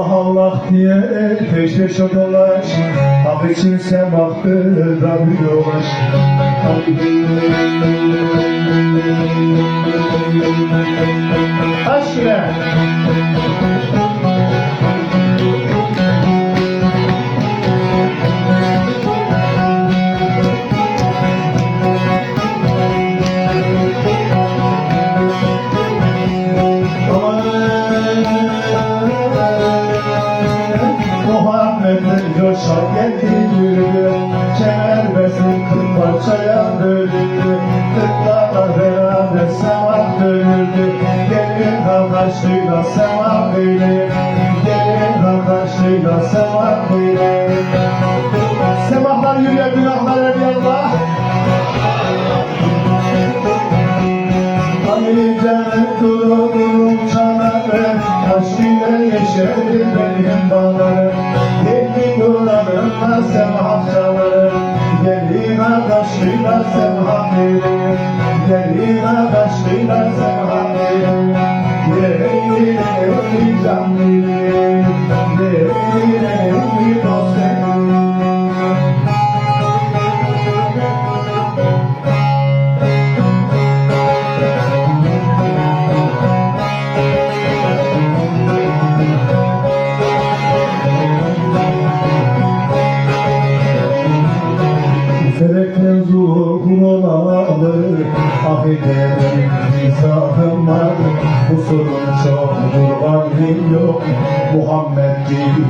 Allah Allah diye peş peşe dolaş. Hak için sen baktı da bir yolaş Aşkına Muhammed'in coşar geldi yürüdü Kemer besin kırk parçaya bölündü Kırklarla beraber sevap dönüldü Gelin kardeşliğiyle sevap eyleyin Gelin kardeşliğiyle sevap eyleyin Semahlar yürüyor günahlar Allah Hani cennet çanağı Aşk ile yeşerdi benim bağlarım Yedi duranımla semah çalarım Gelin adaşıyla semah verir Gelin semah Felekten zuhur olalı Ahirete izahım var Bu sorun çok kurbanım yok Muhammed gibi